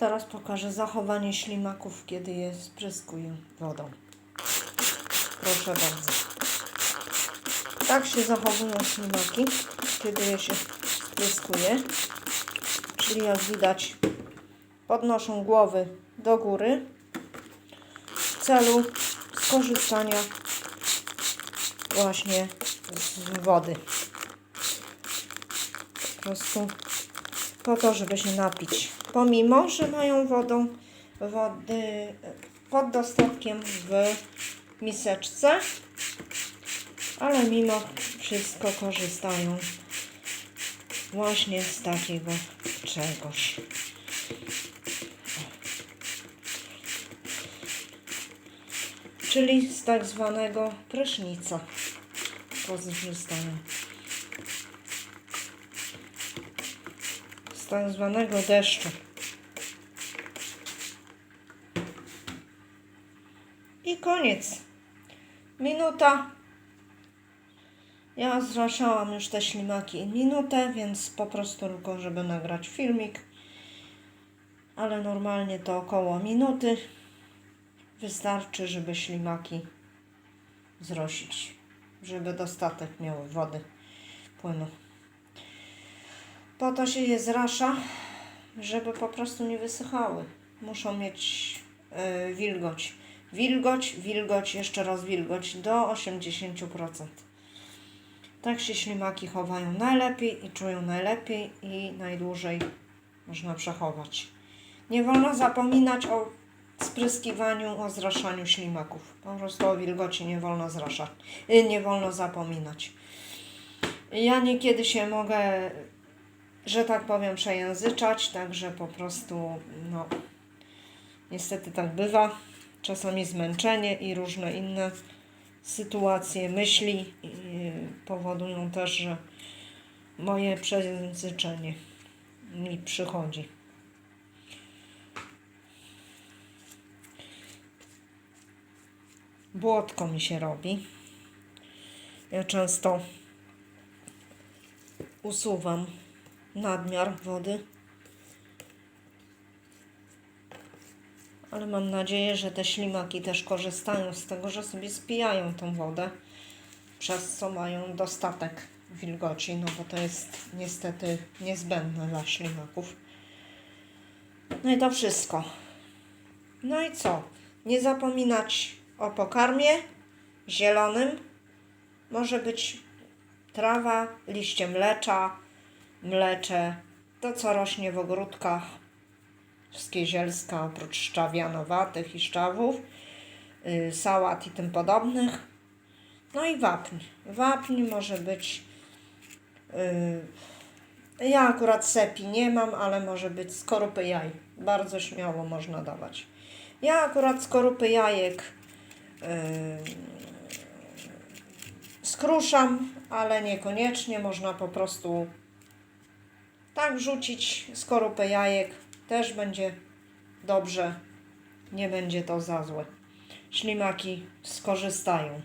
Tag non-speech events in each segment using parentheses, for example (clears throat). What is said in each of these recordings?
Teraz pokażę zachowanie ślimaków, kiedy je spryskuję wodą. Proszę bardzo. Tak się zachowują ślimaki, kiedy je się spryskuje. Czyli jak widać, podnoszą głowy do góry w celu skorzystania właśnie z wody. Po prostu po to, żeby się napić. Pomimo, że mają wodą, wody pod dostatkiem w miseczce, ale mimo wszystko korzystają właśnie z takiego czegoś. Czyli z tak zwanego prysznica. Z tak zwanego deszczu. I koniec. Minuta. Ja zraszałam już te ślimaki minutę, więc po prostu tylko, żeby nagrać filmik. Ale normalnie to około minuty. Wystarczy, żeby ślimaki zrosić, żeby dostatek miały wody, płynu. Po to się je zrasza, żeby po prostu nie wysychały. Muszą mieć y, wilgoć. Wilgoć, wilgoć, jeszcze raz wilgoć do 80%. Tak się ślimaki chowają najlepiej i czują najlepiej i najdłużej można przechować. Nie wolno zapominać o spryskiwaniu, o zraszaniu ślimaków. Po prostu o wilgoci nie wolno zraszać, y, nie wolno zapominać. Ja niekiedy się mogę, że tak powiem, przejęzyczać, także po prostu, no, niestety tak bywa. Czasami zmęczenie i różne inne sytuacje, myśli y, powodują też, że moje przejęzyczenie mi przychodzi. Błotko mi się robi. Ja często usuwam nadmiar wody. Ale mam nadzieję, że te ślimaki też korzystają z tego, że sobie spijają tą wodę, przez co mają dostatek wilgoci, no bo to jest niestety niezbędne dla ślimaków. No i to wszystko. No i co? Nie zapominać o pokarmie zielonym. Może być trawa, liście mlecza, mlecze, to co rośnie w ogródkach, wszystkie zielska oprócz szczawianowatych i szczawów, yy, sałat i tym podobnych. No i wapń. Wapń może być. Yy, ja akurat sepi nie mam, ale może być skorupy jaj. Bardzo śmiało można dawać. Ja akurat skorupy jajek yy, skruszam, ale niekoniecznie. Można po prostu tak wrzucić skorupę jajek. Też będzie dobrze. Nie będzie to za złe. Ślimaki skorzystają.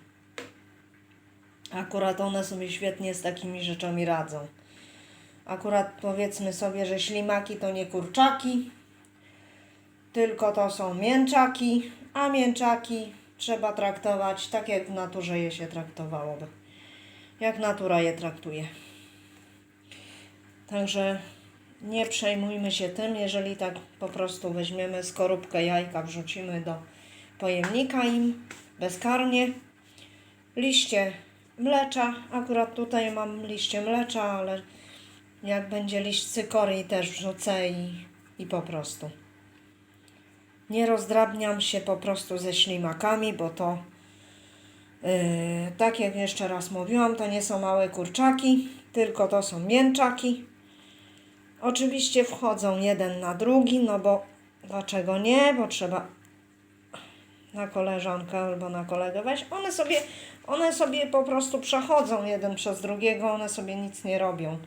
Akurat one sobie świetnie z takimi rzeczami radzą. Akurat powiedzmy sobie, że ślimaki to nie kurczaki, tylko to są mięczaki, a mięczaki trzeba traktować tak, jak w naturze je się traktowałoby. Jak natura je traktuje. Także nie przejmujmy się tym, jeżeli tak po prostu weźmiemy skorupkę jajka, wrzucimy do pojemnika im bezkarnie. Liście mlecza, akurat tutaj mam liście mlecza, ale jak będzie liść cykorii też wrzucę i, i po prostu. Nie rozdrabniam się po prostu ze ślimakami, bo to yy, tak jak jeszcze raz mówiłam, to nie są małe kurczaki, tylko to są mięczaki. Oczywiście wchodzą jeden na drugi, no bo dlaczego nie? Bo trzeba na koleżankę albo na kolegę wejść. One sobie, one sobie po prostu przechodzą jeden przez drugiego, one sobie nic nie robią.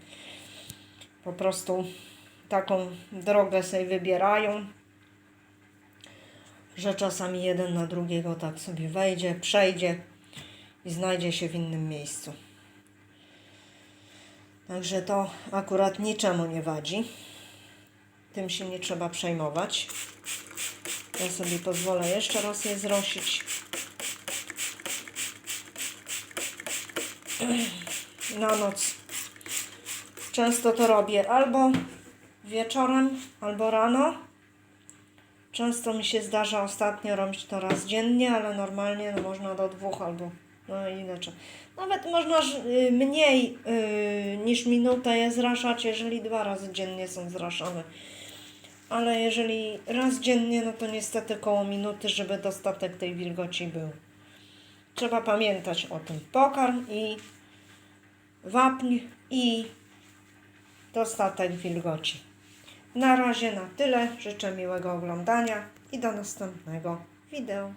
Po prostu taką drogę sobie wybierają, że czasami jeden na drugiego tak sobie wejdzie, przejdzie i znajdzie się w innym miejscu. Także to akurat niczemu nie wadzi. tym się nie trzeba przejmować. Ja sobie pozwolę jeszcze raz je zrosić. (clears throat) Na noc. Często to robię albo wieczorem, albo rano. Często mi się zdarza ostatnio robić to raz dziennie, ale normalnie no, można do dwóch albo no inaczej. Nawet można y, mniej y, niż minutę je zraszać, jeżeli dwa razy dziennie są zraszane. Ale jeżeli raz dziennie, no to niestety koło minuty, żeby dostatek tej wilgoci był. Trzeba pamiętać o tym. Pokarm i wapń i dostatek wilgoci. Na razie na tyle. Życzę miłego oglądania i do następnego wideo.